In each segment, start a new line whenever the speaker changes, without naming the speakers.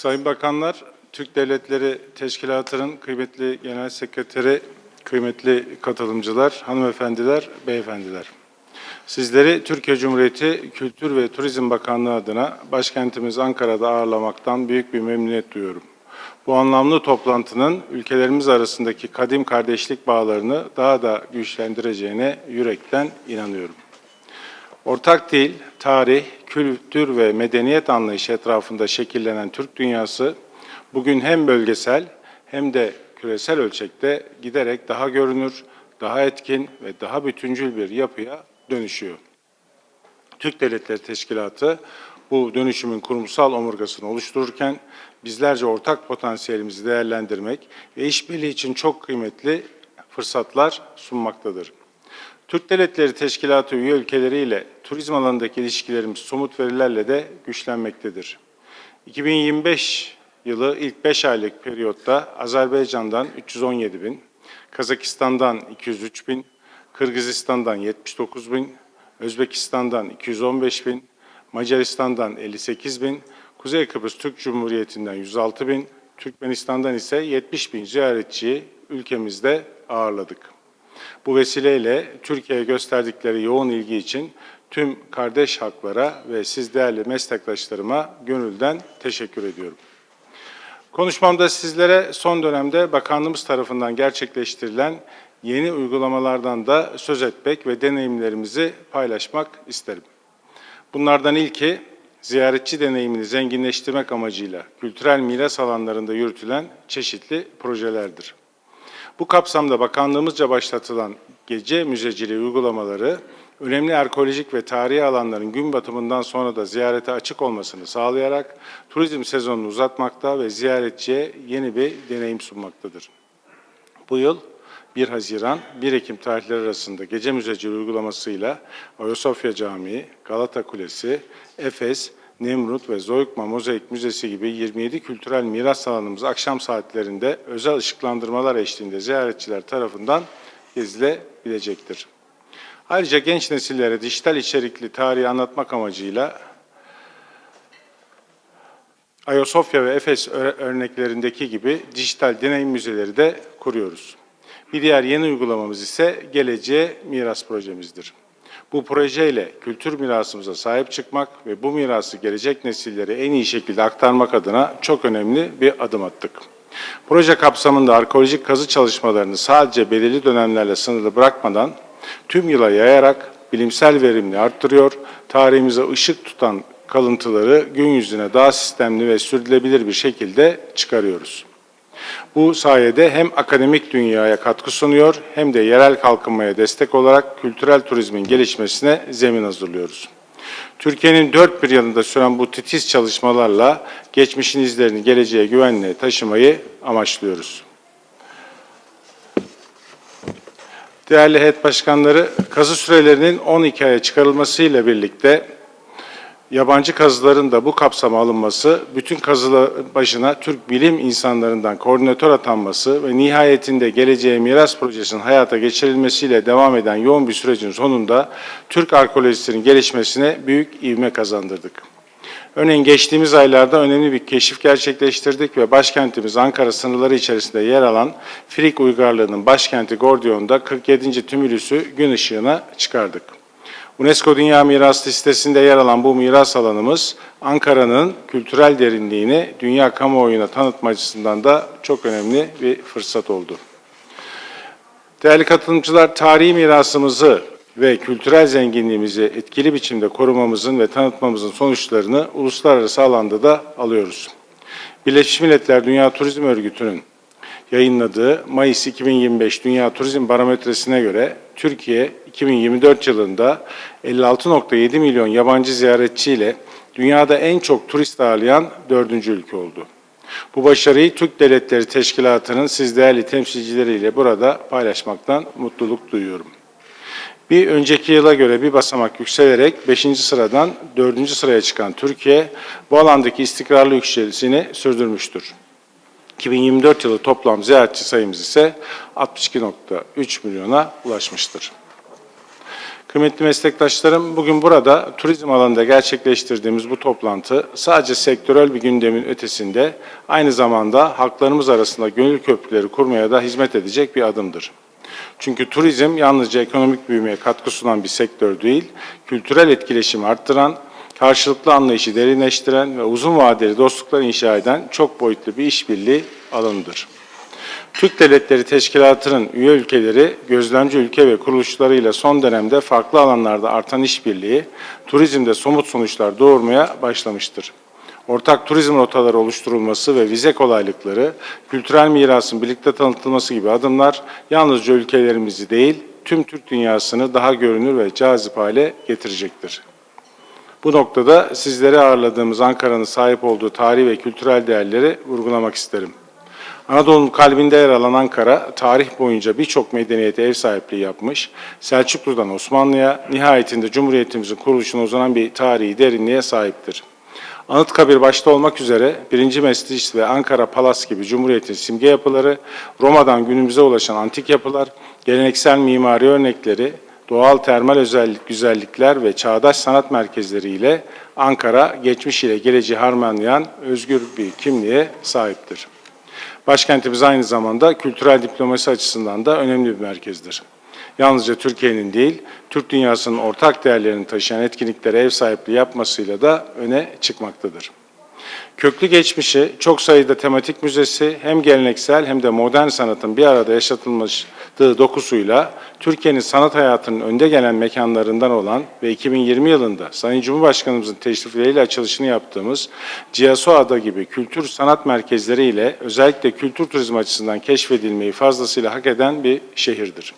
Sayın Bakanlar, Türk Devletleri Teşkilatı'nın kıymetli Genel Sekreteri, kıymetli katılımcılar, hanımefendiler, beyefendiler. Sizleri Türkiye Cumhuriyeti Kültür ve Turizm Bakanlığı adına başkentimiz Ankara'da ağırlamaktan büyük bir memnuniyet duyuyorum. Bu anlamlı toplantının ülkelerimiz arasındaki kadim kardeşlik bağlarını daha da güçlendireceğine yürekten inanıyorum. Ortak dil, tarih, kültür ve medeniyet anlayışı etrafında şekillenen Türk dünyası bugün hem bölgesel hem de küresel ölçekte giderek daha görünür, daha etkin ve daha bütüncül bir yapıya dönüşüyor. Türk Devletleri Teşkilatı bu dönüşümün kurumsal omurgasını oluştururken bizlerce ortak potansiyelimizi değerlendirmek ve işbirliği için çok kıymetli fırsatlar sunmaktadır. Türk Devletleri Teşkilatı üye ülkeleriyle turizm alanındaki ilişkilerimiz somut verilerle de güçlenmektedir. 2025 yılı ilk 5 aylık periyotta Azerbaycan'dan 317 bin, Kazakistan'dan 203 bin, Kırgızistan'dan 79 bin, Özbekistan'dan 215 bin, Macaristan'dan 58 bin, Kuzey Kıbrıs Türk Cumhuriyeti'nden 106 bin, Türkmenistan'dan ise 70 bin ziyaretçiyi ülkemizde ağırladık. Bu vesileyle Türkiye'ye gösterdikleri yoğun ilgi için tüm kardeş haklara ve siz değerli meslektaşlarıma gönülden teşekkür ediyorum. Konuşmamda sizlere son dönemde bakanlığımız tarafından gerçekleştirilen yeni uygulamalardan da söz etmek ve deneyimlerimizi paylaşmak isterim. Bunlardan ilki ziyaretçi deneyimini zenginleştirmek amacıyla kültürel miras alanlarında yürütülen çeşitli projelerdir. Bu kapsamda bakanlığımızca başlatılan gece müzeciliği uygulamaları önemli arkeolojik ve tarihi alanların gün batımından sonra da ziyarete açık olmasını sağlayarak turizm sezonunu uzatmakta ve ziyaretçiye yeni bir deneyim sunmaktadır. Bu yıl 1 Haziran 1 Ekim tarihleri arasında gece müzeciliği uygulamasıyla Ayasofya Camii, Galata Kulesi, Efes, Nemrut ve Zoykma Mozaik Müzesi gibi 27 kültürel miras alanımız akşam saatlerinde özel ışıklandırmalar eşliğinde ziyaretçiler tarafından gezilebilecektir. Ayrıca genç nesillere dijital içerikli tarihi anlatmak amacıyla Ayasofya ve Efes örneklerindeki gibi dijital deneyim müzeleri de kuruyoruz. Bir diğer yeni uygulamamız ise Geleceğe Miras projemizdir. Bu projeyle kültür mirasımıza sahip çıkmak ve bu mirası gelecek nesillere en iyi şekilde aktarmak adına çok önemli bir adım attık. Proje kapsamında arkeolojik kazı çalışmalarını sadece belirli dönemlerle sınırlı bırakmadan tüm yıla yayarak bilimsel verimini arttırıyor, tarihimize ışık tutan kalıntıları gün yüzüne daha sistemli ve sürdürülebilir bir şekilde çıkarıyoruz. Bu sayede hem akademik dünyaya katkı sunuyor hem de yerel kalkınmaya destek olarak kültürel turizmin gelişmesine zemin hazırlıyoruz. Türkiye'nin dört bir yanında süren bu titiz çalışmalarla geçmişin izlerini geleceğe güvenle taşımayı amaçlıyoruz. Değerli heyet başkanları, kazı sürelerinin 12 aya çıkarılmasıyla birlikte yabancı kazıların da bu kapsama alınması, bütün kazılı başına Türk bilim insanlarından koordinatör atanması ve nihayetinde Geleceğe Miras Projesi'nin hayata geçirilmesiyle devam eden yoğun bir sürecin sonunda Türk arkeolojisinin gelişmesine büyük ivme kazandırdık. Örneğin geçtiğimiz aylarda önemli bir keşif gerçekleştirdik ve başkentimiz Ankara sınırları içerisinde yer alan Frig Uygarlığı'nın başkenti Gordion'da 47. tümülüsü gün ışığına çıkardık. UNESCO Dünya Mirası listesinde yer alan bu miras alanımız Ankara'nın kültürel derinliğini dünya kamuoyuna tanıtma açısından da çok önemli bir fırsat oldu. Değerli katılımcılar, tarihi mirasımızı ve kültürel zenginliğimizi etkili biçimde korumamızın ve tanıtmamızın sonuçlarını uluslararası alanda da alıyoruz. Birleşmiş Milletler Dünya Turizm Örgütü'nün yayınladığı Mayıs 2025 Dünya Turizm Barometresi'ne göre Türkiye 2024 yılında 56.7 milyon yabancı ziyaretçiyle dünyada en çok turist ağırlayan dördüncü ülke oldu. Bu başarıyı Türk Devletleri Teşkilatı'nın siz değerli temsilcileriyle burada paylaşmaktan mutluluk duyuyorum. Bir önceki yıla göre bir basamak yükselerek 5. sıradan 4. sıraya çıkan Türkiye bu alandaki istikrarlı yükselişini sürdürmüştür. 2024 yılı toplam ziyaretçi sayımız ise 62.3 milyona ulaşmıştır. Kıymetli meslektaşlarım, bugün burada turizm alanında gerçekleştirdiğimiz bu toplantı sadece sektörel bir gündemin ötesinde aynı zamanda halklarımız arasında gönül köprüleri kurmaya da hizmet edecek bir adımdır. Çünkü turizm yalnızca ekonomik büyümeye katkı sunan bir sektör değil, kültürel etkileşimi arttıran, karşılıklı anlayışı derinleştiren ve uzun vadeli dostluklar inşa eden çok boyutlu bir işbirliği alanıdır. Türk Devletleri Teşkilatı'nın üye ülkeleri, gözlemci ülke ve kuruluşlarıyla son dönemde farklı alanlarda artan işbirliği, turizmde somut sonuçlar doğurmaya başlamıştır. Ortak turizm rotaları oluşturulması ve vize kolaylıkları, kültürel mirasın birlikte tanıtılması gibi adımlar yalnızca ülkelerimizi değil, tüm Türk dünyasını daha görünür ve cazip hale getirecektir. Bu noktada sizleri ağırladığımız Ankara'nın sahip olduğu tarihi ve kültürel değerleri vurgulamak isterim. Anadolu'nun kalbinde yer alan Ankara, tarih boyunca birçok medeniyete ev sahipliği yapmış, Selçuklu'dan Osmanlı'ya, nihayetinde Cumhuriyetimizin kuruluşuna uzanan bir tarihi derinliğe sahiptir. Anıtkabir başta olmak üzere 1. Mescid ve Ankara Palas gibi Cumhuriyet'in simge yapıları, Roma'dan günümüze ulaşan antik yapılar, geleneksel mimari örnekleri, doğal termal özellik, güzellikler ve çağdaş sanat merkezleriyle Ankara, geçmiş ile geleceği harmanlayan özgür bir kimliğe sahiptir. Başkentimiz aynı zamanda kültürel diplomasi açısından da önemli bir merkezdir. Yalnızca Türkiye'nin değil, Türk dünyasının ortak değerlerini taşıyan etkinliklere ev sahipliği yapmasıyla da öne çıkmaktadır. Köklü geçmişi, çok sayıda tematik müzesi hem geleneksel hem de modern sanatın bir arada yaşatılmışlığı dokusuyla Türkiye'nin sanat hayatının önde gelen mekanlarından olan ve 2020 yılında Sayın Cumhurbaşkanımızın teşrifleriyle açılışını yaptığımız Cihasoada gibi kültür sanat merkezleri ile özellikle kültür turizmi açısından keşfedilmeyi fazlasıyla hak eden bir şehirdir.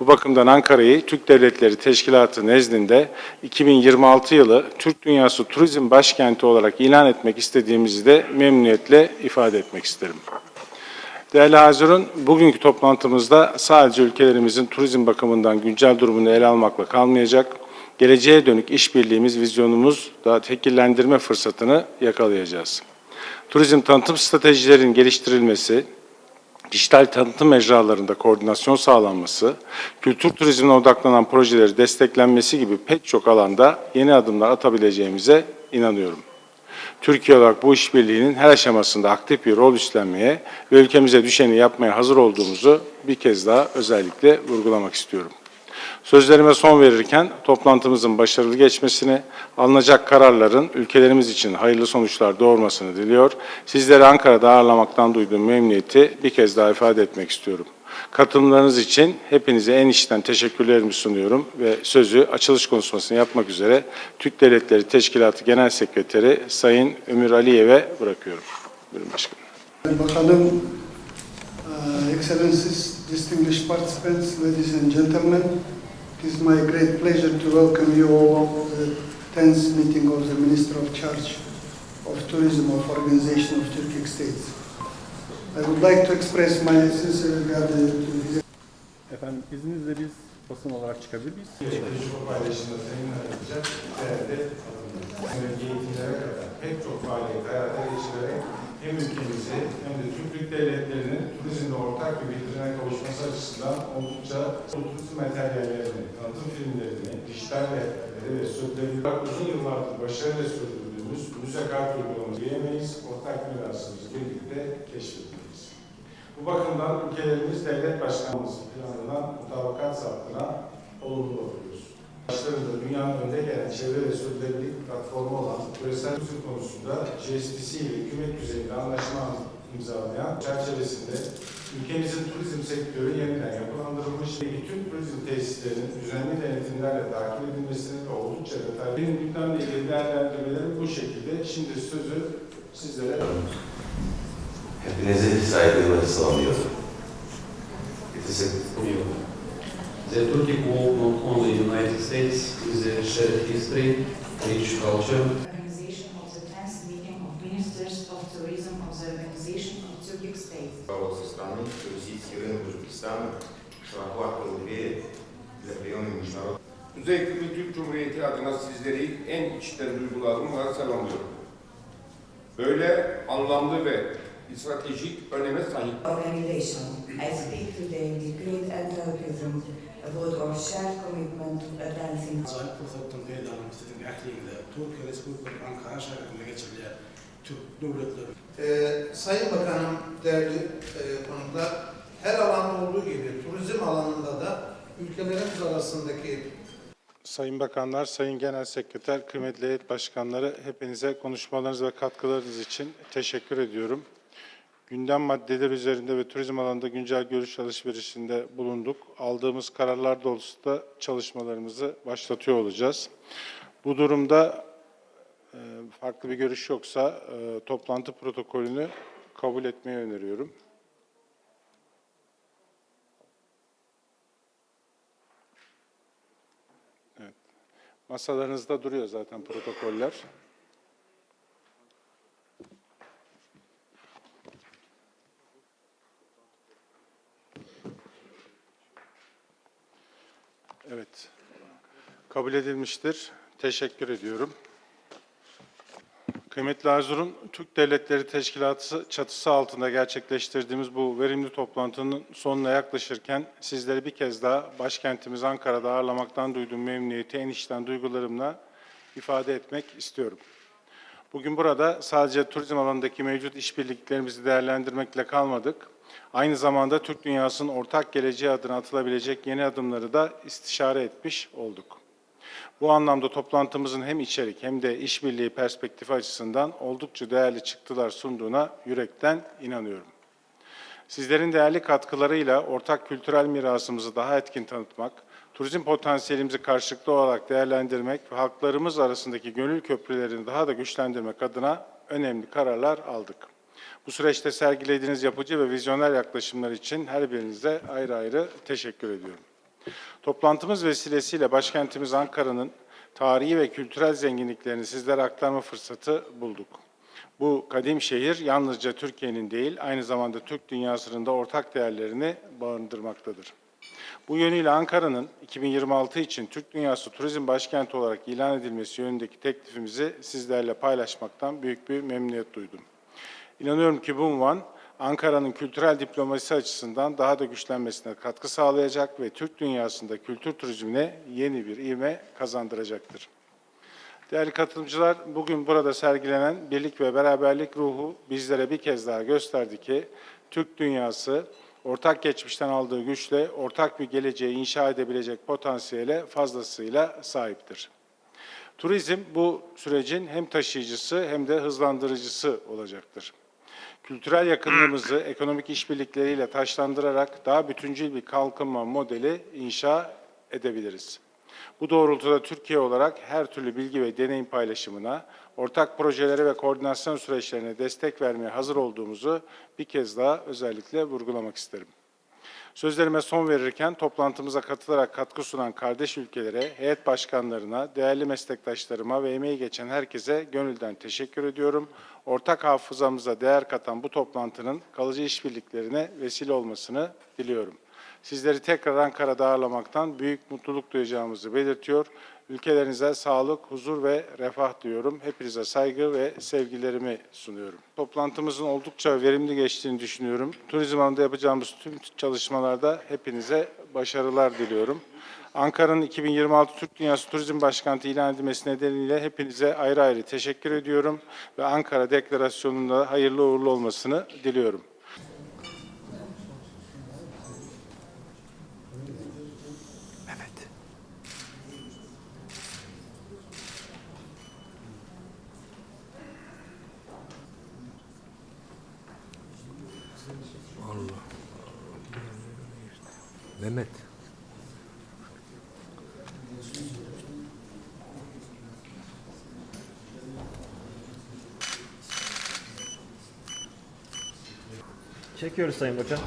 Bu bakımdan Ankara'yı Türk Devletleri Teşkilatı nezdinde 2026 yılı Türk Dünyası Turizm Başkenti olarak ilan etmek istediğimizi de memnuniyetle ifade etmek isterim. Değerli hazırın, bugünkü toplantımızda sadece ülkelerimizin turizm bakımından güncel durumunu ele almakla kalmayacak, geleceğe dönük işbirliğimiz, vizyonumuz da tekillendirme fırsatını yakalayacağız. Turizm tanıtım stratejilerinin geliştirilmesi, dijital tanıtım mecralarında koordinasyon sağlanması, kültür turizmine odaklanan projeleri desteklenmesi gibi pek çok alanda yeni adımlar atabileceğimize inanıyorum. Türkiye olarak bu işbirliğinin her aşamasında aktif bir rol üstlenmeye ve ülkemize düşeni yapmaya hazır olduğumuzu bir kez daha özellikle vurgulamak istiyorum. Sözlerime son verirken toplantımızın başarılı geçmesini, alınacak kararların ülkelerimiz için hayırlı sonuçlar doğurmasını diliyor. Sizleri Ankara'da ağırlamaktan duyduğum memnuniyeti bir kez daha ifade etmek istiyorum. Katılımlarınız için hepinize en içten teşekkürlerimi sunuyorum ve sözü açılış konuşmasını yapmak üzere Türk Devletleri Teşkilatı Genel Sekreteri Sayın Ömür Aliyev'e bırakıyorum. Buyurun başkanım.
Bakanım, uh, Excellencies, distinguished participants, ladies and gentlemen, it is my great pleasure to welcome you all to the 10th meeting of the Minister of Charge of Tourism of Organization of Turkic States. I would like to express my sincere gratitude to His
Efendim izninizle biz basın olarak çıkabilir miyiz?
Tecrübe paylaşımında seninle yapacak değerli. Eğitimlere kadar pek çok faaliyet hayata geçirerek hem ülkemizi hem de tüm Türk devletlerinin turizmde ortak bir bitirine kavuşması açısından oldukça bu turizm materyallerini, tanıtım filmlerini, dijital rehberleri ve sürdürülebilir uzun yıllardır başarıyla sürdürdüğümüz müze kart uygulaması diyemeyiz, ortak mirasımızı birlikte keşfetmeliyiz. Bu bakımdan ülkelerimiz devlet başkanımız planına mutabakat saptına olumlu bakıyoruz. Başlarında dünyanın önde gelen çevre ve sürdürülebilirlik platformu olan küresel turizm konusunda GSTC ile hükümet düzeyinde anlaşma imzalayan çerçevesinde ülkemizin turizm sektörü yeniden yapılandırılmış ve bütün turizm tesislerinin düzenli denetimlerle takip edilmesini ve oldukça detaylı benim gündemle ilgili değerlendirmelerim bu şekilde. Şimdi sözü sizlere
Hepinizi saygıyla selamlıyorum. It is a
The Turkey wall not only United States with a shared history, rich culture,
Organization of the 10th meeting of Ministers of Tourism of the Organization of Turkic States.
со стороны туристический рынок Узбекистана широко открыл двери для приема международных
Kuzey Kıbrıs Türk Cumhuriyeti adına sizleri en içten duygularımla selamlıyorum. Böyle anlamlı ve stratejik öneme sahip
Organization. I speak today with great enthusiasm about our shared commitment to advancing
Ee, Sayın Bakanım, değerli e, konuklar, her alanda olduğu gibi turizm alanında da ülkelerimiz arasındaki
Sayın Bakanlar, Sayın Genel Sekreter, kıymetli heyet başkanları hepinize konuşmalarınız ve katkılarınız için teşekkür ediyorum. Gündem maddeleri üzerinde ve turizm alanında güncel görüş alışverişinde bulunduk. Aldığımız kararlar doğrultusunda çalışmalarımızı başlatıyor olacağız. Bu durumda e, farklı bir görüş yoksa e, toplantı protokolünü kabul etmeyi öneriyorum. Masalarınızda duruyor zaten protokoller. Evet. Kabul edilmiştir. Teşekkür ediyorum. Kıymetli Erzurum, Türk Devletleri Teşkilatı çatısı altında gerçekleştirdiğimiz bu verimli toplantının sonuna yaklaşırken sizleri bir kez daha başkentimiz Ankara'da ağırlamaktan duyduğum memnuniyeti en içten duygularımla ifade etmek istiyorum. Bugün burada sadece turizm alanındaki mevcut işbirliklerimizi değerlendirmekle kalmadık. Aynı zamanda Türk dünyasının ortak geleceği adına atılabilecek yeni adımları da istişare etmiş olduk. Bu anlamda toplantımızın hem içerik hem de işbirliği perspektifi açısından oldukça değerli çıktılar sunduğuna yürekten inanıyorum. Sizlerin değerli katkılarıyla ortak kültürel mirasımızı daha etkin tanıtmak, turizm potansiyelimizi karşılıklı olarak değerlendirmek ve halklarımız arasındaki gönül köprülerini daha da güçlendirmek adına önemli kararlar aldık. Bu süreçte sergilediğiniz yapıcı ve vizyoner yaklaşımlar için her birinize ayrı ayrı teşekkür ediyorum. Toplantımız vesilesiyle başkentimiz Ankara'nın tarihi ve kültürel zenginliklerini sizlere aktarma fırsatı bulduk. Bu kadim şehir yalnızca Türkiye'nin değil, aynı zamanda Türk dünyasının da ortak değerlerini barındırmaktadır. Bu yönüyle Ankara'nın 2026 için Türk Dünyası Turizm Başkenti olarak ilan edilmesi yönündeki teklifimizi sizlerle paylaşmaktan büyük bir memnuniyet duydum. İnanıyorum ki bu unvan Ankara'nın kültürel diplomasisi açısından daha da güçlenmesine katkı sağlayacak ve Türk dünyasında kültür turizmine yeni bir ivme kazandıracaktır. Değerli katılımcılar, bugün burada sergilenen birlik ve beraberlik ruhu bizlere bir kez daha gösterdi ki Türk dünyası ortak geçmişten aldığı güçle ortak bir geleceği inşa edebilecek potansiyele fazlasıyla sahiptir. Turizm bu sürecin hem taşıyıcısı hem de hızlandırıcısı olacaktır. Kültürel yakınlığımızı ekonomik işbirlikleriyle taşlandırarak daha bütüncül bir kalkınma modeli inşa edebiliriz. Bu doğrultuda Türkiye olarak her türlü bilgi ve deneyim paylaşımına, ortak projelere ve koordinasyon süreçlerine destek vermeye hazır olduğumuzu bir kez daha özellikle vurgulamak isterim. Sözlerime son verirken toplantımıza katılarak katkı sunan kardeş ülkelere, heyet başkanlarına, değerli meslektaşlarıma ve emeği geçen herkese gönülden teşekkür ediyorum. Ortak hafızamıza değer katan bu toplantının kalıcı işbirliklerine vesile olmasını diliyorum. Sizleri tekrar Ankara'da ağırlamaktan büyük mutluluk duyacağımızı belirtiyor. Ülkelerinize sağlık, huzur ve refah diliyorum. Hepinize saygı ve sevgilerimi sunuyorum. Toplantımızın oldukça verimli geçtiğini düşünüyorum. Turizm alanında yapacağımız tüm çalışmalarda hepinize başarılar diliyorum. Ankara'nın 2026 Türk Dünyası Turizm Başkenti ilan edilmesi nedeniyle hepinize ayrı ayrı teşekkür ediyorum ve Ankara Deklarasyonu'nda hayırlı uğurlu olmasını diliyorum.
Çekiyoruz Sayın Bakan.